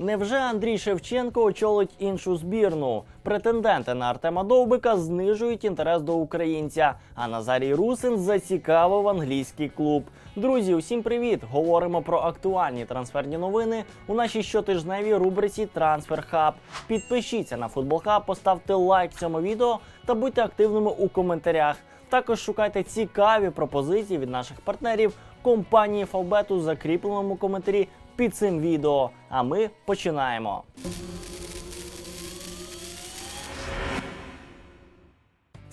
Невже Андрій Шевченко очолить іншу збірну? Претенденти на Артема Довбика знижують інтерес до українця. А Назарій Русин зацікавив англійський клуб. Друзі, усім привіт! Говоримо про актуальні трансферні новини у нашій щотижневій рубриці Трансфер Хаб. Підпишіться на Футбол Хаб, поставте лайк цьому відео та будьте активними у коментарях. Також шукайте цікаві пропозиції від наших партнерів компанії Фавбет у закріпленому коментарі під цим відео. А ми починаємо.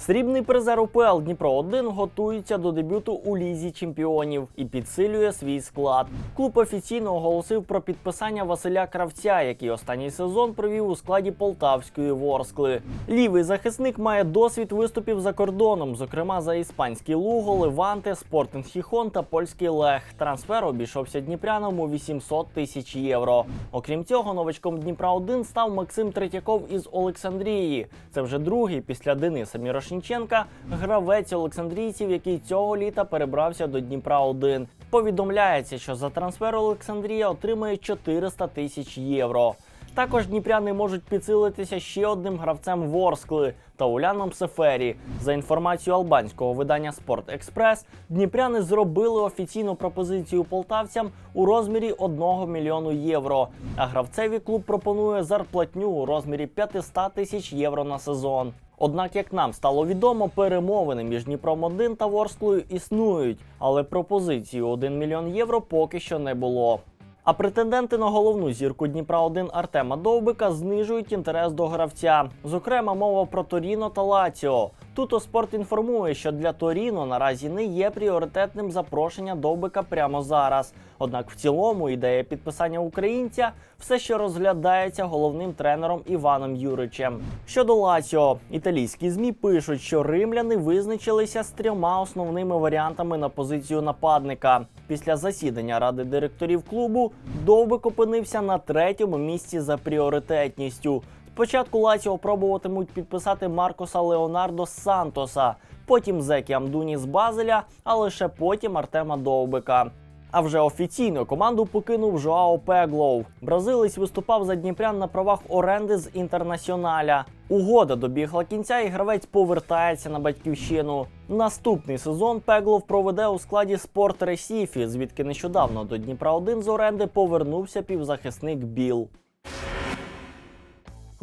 Срібний призер УПЛ Дніпро 1 готується до дебюту у лізі чемпіонів і підсилює свій склад. Клуб офіційно оголосив про підписання Василя Кравця, який останній сезон провів у складі Полтавської Ворскли. Лівий захисник має досвід виступів за кордоном, зокрема за іспанський Луго, Леванте, Спортинг Хіхон та польський Лех. Трансфер обійшовся дніпрянам у 800 тисяч євро. Окрім цього, новачком Дніпра 1 став Максим Третьяков із Олександрії. Це вже другий після Дениса Мірошніченка гравець Олександрійців, який цього літа перебрався до Дніпра 1 Повідомляється, що за трансфер Олександрія отримає 400 тисяч євро. Також дніпряни можуть підсилитися ще одним гравцем Ворскли та Уляном Сефері. За інформацією албанського видання Спорт Експрес, дніпряни зробили офіційну пропозицію полтавцям у розмірі 1 мільйону євро. А гравцеві клуб пропонує зарплатню у розмірі 500 тисяч євро на сезон. Однак, як нам стало відомо, перемовини між Дніпром 1 та Ворсклою існують, але пропозиції у 1 мільйон євро поки що не було. А претенденти на головну зірку Дніпра 1 Артема Довбика знижують інтерес до гравця. Зокрема, мова про Торіно та Лаціо. Тут спорт інформує, що для Торіно наразі не є пріоритетним запрошення Довбика прямо зараз. Однак в цілому ідея підписання українця все ще розглядається головним тренером Іваном Юричем. Щодо Лаціо, італійські змі пишуть, що римляни визначилися з трьома основними варіантами на позицію нападника. Після засідання ради директорів клубу Довбик опинився на третьому місці за пріоритетністю. Спочатку Лаціо пробуватимуть підписати Маркоса Леонардо Сантоса, потім Зекі Амдуні з Базеля, а лише потім Артема Довбика. А вже офіційно команду покинув Жоао Пеглоу. Бразилець виступав за Дніпрян на правах оренди з інтернаціоналя. Угода добігла кінця, і гравець повертається на батьківщину. Наступний сезон Пеглов проведе у складі спорт Ресіфі, звідки нещодавно до Дніпра 1 з оренди повернувся півзахисник Біл.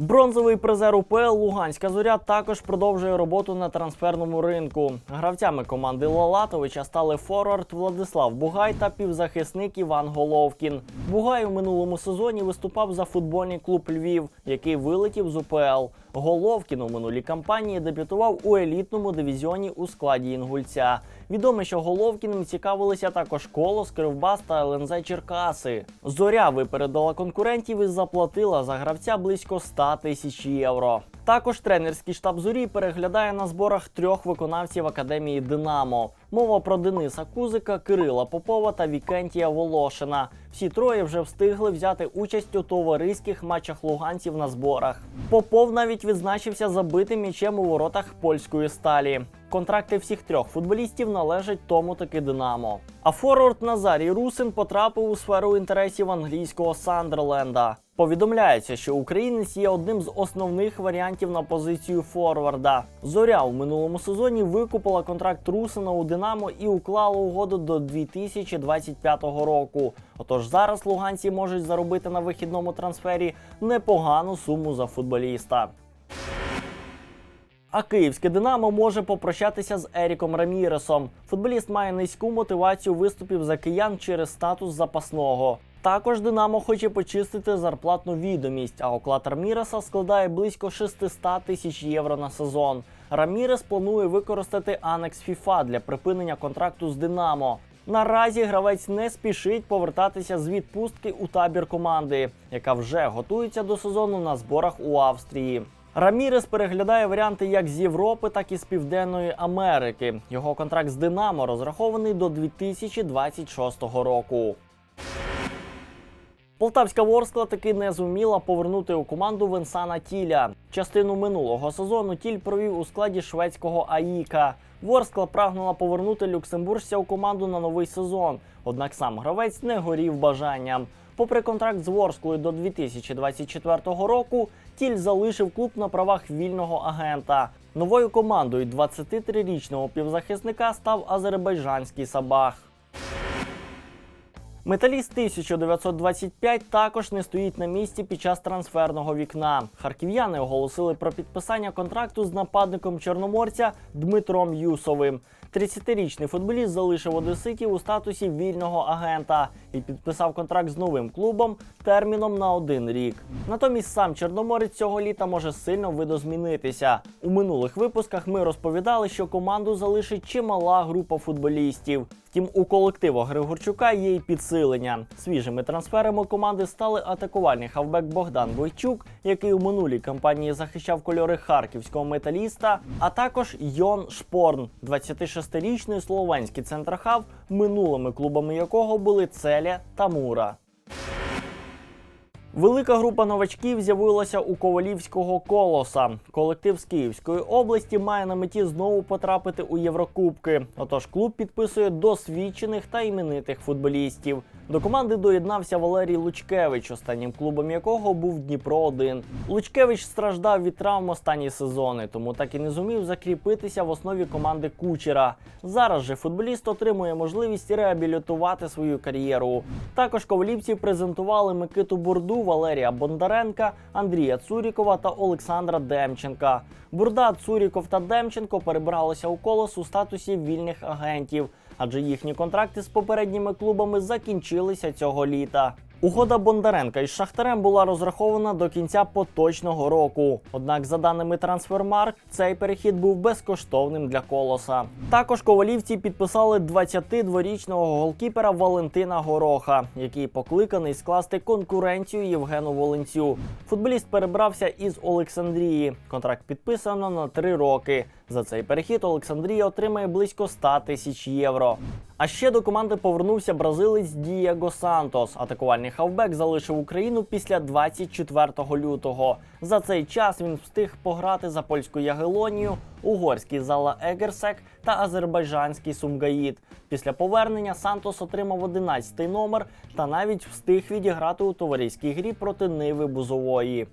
Бронзовий призер УПЛ Луганська зоря також продовжує роботу на трансферному ринку. Гравцями команди Лалатовича стали форвард Владислав Бугай та півзахисник Іван Головкін. Бугай у минулому сезоні виступав за футбольний клуб Львів, який вилетів з УПЛ. Головкін у минулій кампанії дебютував у елітному дивізіоні у складі інгульця. Відомо, що Головкіним цікавилися також Колос, Кривбас та ЛНЗ Черкаси. Зоря випередила конкурентів і заплатила за гравця близько 100 тисяч євро. Також тренерський штаб зорі переглядає на зборах трьох виконавців академії Динамо. Мова про Дениса Кузика, Кирила Попова та Вікентія Волошина. Всі троє вже встигли взяти участь у товариських матчах луганців на зборах. Попов навіть відзначився забитим м'ячем у воротах польської сталі. Контракти всіх трьох футболістів належать тому таки Динамо. А форвард Назарій Русин потрапив у сферу інтересів англійського Сандерленда. Повідомляється, що українець є одним з основних варіантів на позицію форварда. Зоря у минулому сезоні викупила контракт Русина у Динамо і уклала угоду до 2025 року. Отож зараз луганці можуть заробити на вихідному трансфері непогану суму за футболіста. А київське Динамо може попрощатися з Еріком Раміресом. Футболіст має низьку мотивацію виступів за киян через статус запасного. Також Динамо хоче почистити зарплатну відомість, а оклад Раміреса складає близько 600 тисяч євро на сезон. Рамірес планує використати анекс FIFA для припинення контракту з Динамо. Наразі гравець не спішить повертатися з відпустки у табір команди, яка вже готується до сезону на зборах у Австрії. Рамірес переглядає варіанти як з Європи, так і з Південної Америки. Його контракт з Динамо розрахований до 2026 року. Полтавська Ворскла таки не зуміла повернути у команду Венсана Тіля. Частину минулого сезону Тіль провів у складі шведського Аїка. Ворскла прагнула повернути люксембуржця у команду на новий сезон, однак сам гравець не горів бажанням. Попри контракт з Ворсклою до 2024 року, Тіль залишив клуб на правах вільного агента. Новою командою 23-річного півзахисника став азербайджанський Сабах. Металіст 1925 також не стоїть на місці під час трансферного вікна. Харків'яни оголосили про підписання контракту з нападником чорноморця Дмитром Юсовим. 30-річний футболіст залишив одеситів у статусі вільного агента і підписав контракт з новим клубом терміном на один рік. Натомість сам чорноморець цього літа може сильно видозмінитися. У минулих випусках ми розповідали, що команду залишить чимала група футболістів. Втім, у колективу Григорчука є й підсилення. Свіжими трансферами команди стали атакувальний хавбек Богдан Бойчук, який у минулій кампанії захищав кольори харківського металіста, а також Йон Шпорн, 26-річний словенський центрхав, минулими клубами якого були Целя та Мура. Велика група новачків з'явилася у Ковалівського колоса. Колектив з Київської області має на меті знову потрапити у Єврокубки. Отож, клуб підписує досвідчених та іменитих футболістів. До команди доєднався Валерій Лучкевич, останнім клубом якого був Дніпро 1 Лучкевич страждав від травм останні сезони, тому так і не зумів закріпитися в основі команди Кучера. Зараз же футболіст отримує можливість реабілітувати свою кар'єру. Також ковалівці презентували Микиту Бурду, Валерія Бондаренка, Андрія Цурікова та Олександра Демченка. Бурда, Цуріков та Демченко перебралися у колос у статусі вільних агентів, адже їхні контракти з попередніми клубами закінчилися цього літа. Угода Бондаренка із Шахтарем була розрахована до кінця поточного року. Однак, за даними Трансфермарк, цей перехід був безкоштовним для колоса. Також ковалівці підписали 22-річного голкіпера Валентина Гороха, який покликаний скласти конкуренцію Євгену Волинцю. Футболіст перебрався із Олександрії. Контракт підписано на три роки. За цей перехід Олександрія отримає близько 100 тисяч євро. А ще до команди повернувся бразилець Дієго Сантос. Атакувальний хавбек залишив Україну після 24 лютого. За цей час він встиг пограти за польську Ягелонію, угорський Зала Егерсек та азербайджанський Сумгаїд. Після повернення Сантос отримав 11-й номер та навіть встиг відіграти у товариській грі проти Ниви Бузової.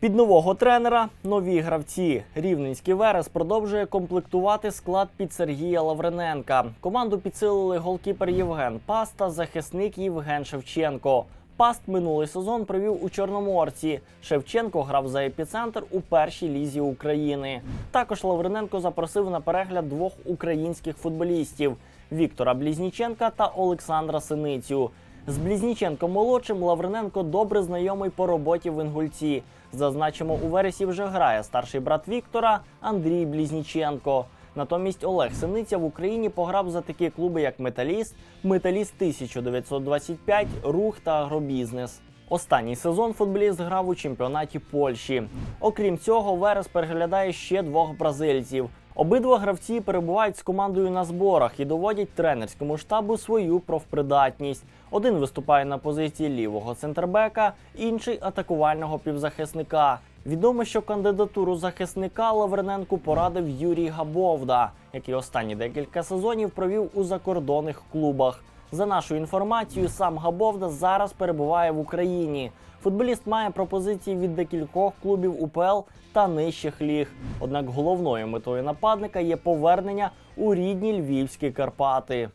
Під нового тренера нові гравці. Рівненський Верес продовжує комплектувати склад під Сергія Лаврененка. Команду підсилили голкіпер Євген Пас та захисник Євген Шевченко. Паст минулий сезон провів у Чорноморці. Шевченко грав за епіцентр у першій лізі України. Також Лаврененко запросив на перегляд двох українських футболістів Віктора Блізніченка та Олександра Синицю. З Блізніченком молодшим Лавриненко добре знайомий по роботі в Інгульці. Зазначимо, у вересі вже грає старший брат Віктора Андрій Блізніченко. Натомість Олег Синиця в Україні пограв за такі клуби, як Металіст, Металіст 1925, Рух та Агробізнес. Останній сезон футболіст грав у чемпіонаті Польщі. Окрім цього, Верес переглядає ще двох бразильців. Обидва гравці перебувають з командою на зборах і доводять тренерському штабу свою профпридатність. Один виступає на позиції лівого центрбека, інший атакувального півзахисника. Відомо, що кандидатуру захисника Лаврененку порадив Юрій Габовда, який останні декілька сезонів провів у закордонних клубах. За нашою інформацією, сам Габовда зараз перебуває в Україні. Футболіст має пропозиції від декількох клубів УПЛ та нижчих ліг. Однак головною метою нападника є повернення у рідні львівські Карпати.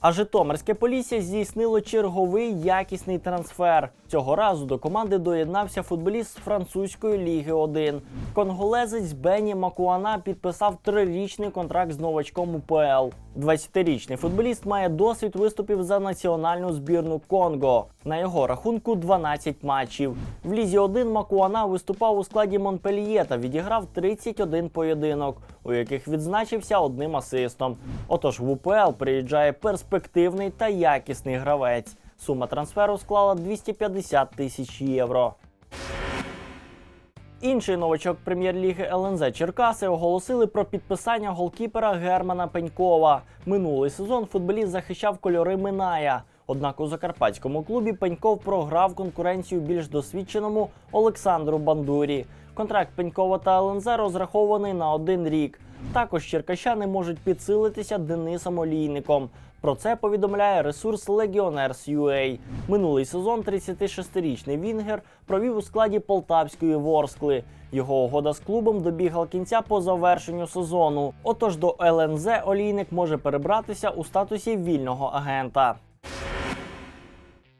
А Житомирське Полісся здійснило черговий якісний трансфер. Цього разу до команди доєднався футболіст з французької ліги 1. Конголезець Бені Макуана підписав трирічний контракт з новачком УПЛ. 20-річний футболіст має досвід виступів за національну збірну Конго. На його рахунку 12 матчів. В лізі 1 Макуана виступав у складі Монпельє та відіграв 31 поєдинок, у яких відзначився одним асистом. Отож в УПЛ приїжджає перспективний та якісний гравець. Сума трансферу склала 250 тисяч євро. Інший новачок прем'єр-ліги ЛНЗ Черкаси оголосили про підписання голкіпера Германа Пенькова. Минулий сезон футболіст захищав кольори Миная. Однак у закарпатському клубі Пеньков програв конкуренцію більш досвідченому Олександру Бандурі. Контракт Пенькова та ЛНЗ розрахований на один рік. Також черкащани можуть підсилитися Денисом Олійником. Про це повідомляє ресурс Legioners.ua. Минулий сезон 36-річний Вінгер провів у складі полтавської Ворскли. Його угода з клубом добігла кінця по завершенню сезону. Отож до ЛНЗ Олійник може перебратися у статусі вільного агента.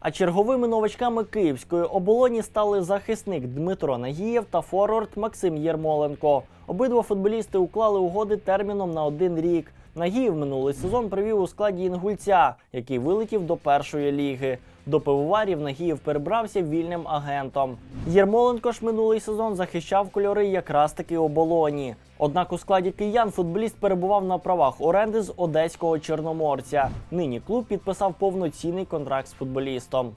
А черговими новачками київської оболоні стали захисник Дмитро Нагієв та форвард Максим Єрмоленко. Обидва футболісти уклали угоди терміном на один рік. Нагієв минулий сезон провів у складі інгульця, який вилетів до першої ліги. До пивоварів Нагієв перебрався вільним агентом. Єрмоленко ж минулий сезон захищав кольори якраз таки оболоні. Однак у складі киян футболіст перебував на правах оренди з одеського чорноморця. Нині клуб підписав повноцінний контракт з футболістом.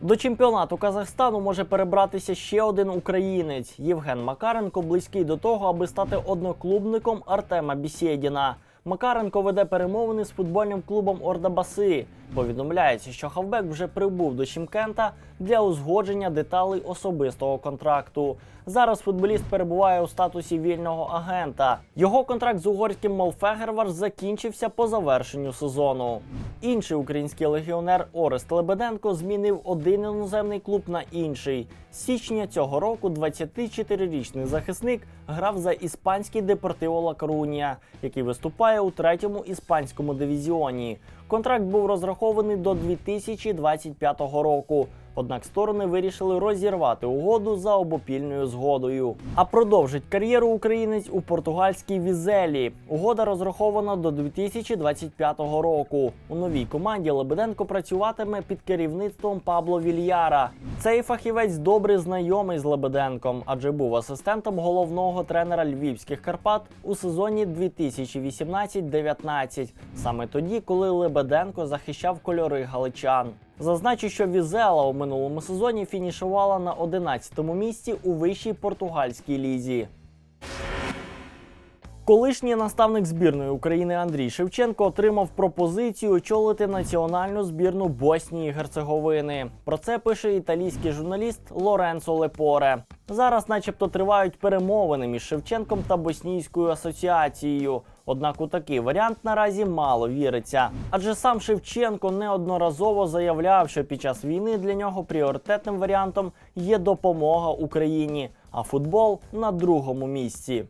До чемпіонату Казахстану може перебратися ще один українець. Євген Макаренко близький до того, аби стати одноклубником Артема Бісєдіна. Макаренко веде перемовини з футбольним клубом Ордабаси. Повідомляється, що Хавбек вже прибув до Чімкента для узгодження деталей особистого контракту. Зараз футболіст перебуває у статусі вільного агента. Його контракт з угорським Молфегервар закінчився по завершенню сезону. Інший український легіонер Орест Лебеденко змінив один іноземний клуб на інший. З січня цього року 24-річний захисник грав за іспанський Депортиво Ла Корунія, який виступає у третьому іспанському дивізіоні. Контракт був розрахований до 2025 року. Однак сторони вирішили розірвати угоду за обопільною згодою. А продовжить кар'єру українець у португальській візелі. Угода розрахована до 2025 року. У новій команді Лебеденко працюватиме під керівництвом Пабло Вільяра. Цей фахівець добре знайомий з Лебеденком, адже був асистентом головного тренера львівських Карпат у сезоні 2018-19, саме тоді, коли Лебеденко захищав кольори галичан. Зазначу, що Візела у минулому сезоні фінішувала на 11-му місці у вищій португальській лізі. Колишній наставник збірної України Андрій Шевченко отримав пропозицію очолити національну збірну Боснії Герцеговини. Про це пише італійський журналіст Лоренцо Лепоре. Зараз, начебто, тривають перемовини між Шевченком та Боснійською асоціацією. Однак у такий варіант наразі мало віриться. Адже сам Шевченко неодноразово заявляв, що під час війни для нього пріоритетним варіантом є допомога Україні, а футбол на другому місці.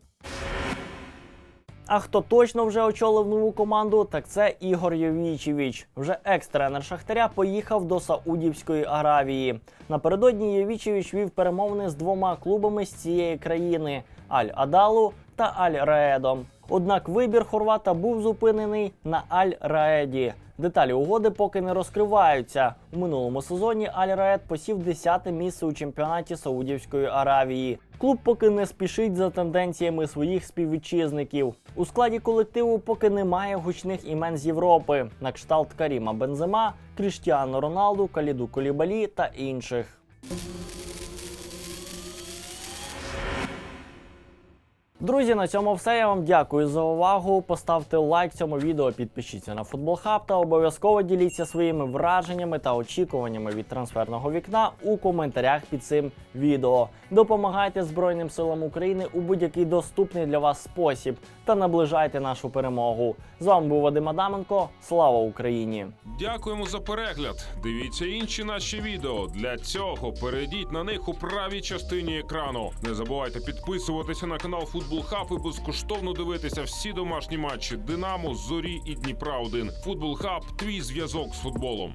А хто точно вже очолив нову команду, так це Ігор Йовічевич. Вже екс-тренер Шахтаря поїхав до Саудівської Аравії. Напередодні Йовічевич вів перемовини з двома клубами з цієї країни Аль-Адалу та Аль-Раедом. Однак вибір хорвата був зупинений на Аль-Раеді. Деталі угоди поки не розкриваються. У минулому сезоні Аль-Раед посів 10 місце у чемпіонаті Саудівської Аравії. Клуб поки не спішить за тенденціями своїх співвітчизників. У складі колективу поки немає гучних імен з Європи, на кшталт Каріма Бензема, Кріштіану Роналду, Каліду Колібалі та інших. Друзі, на цьому все. Я вам дякую за увагу. Поставте лайк цьому відео, підпишіться на Футбол Хаб та обов'язково діліться своїми враженнями та очікуваннями від трансферного вікна у коментарях під цим відео. Допомагайте Збройним силам України у будь-який доступний для вас спосіб та наближайте нашу перемогу. З вами був Вадим Адаменко. Слава Україні! Дякуємо за перегляд. Дивіться інші наші відео. Для цього перейдіть на них у правій частині екрану. Не забувайте підписуватися на канал Футбол Хаб і безкоштовно дивитися всі домашні матчі Динамо, Зорі і Дніпра 1 Футбол Хаб твій зв'язок з футболом.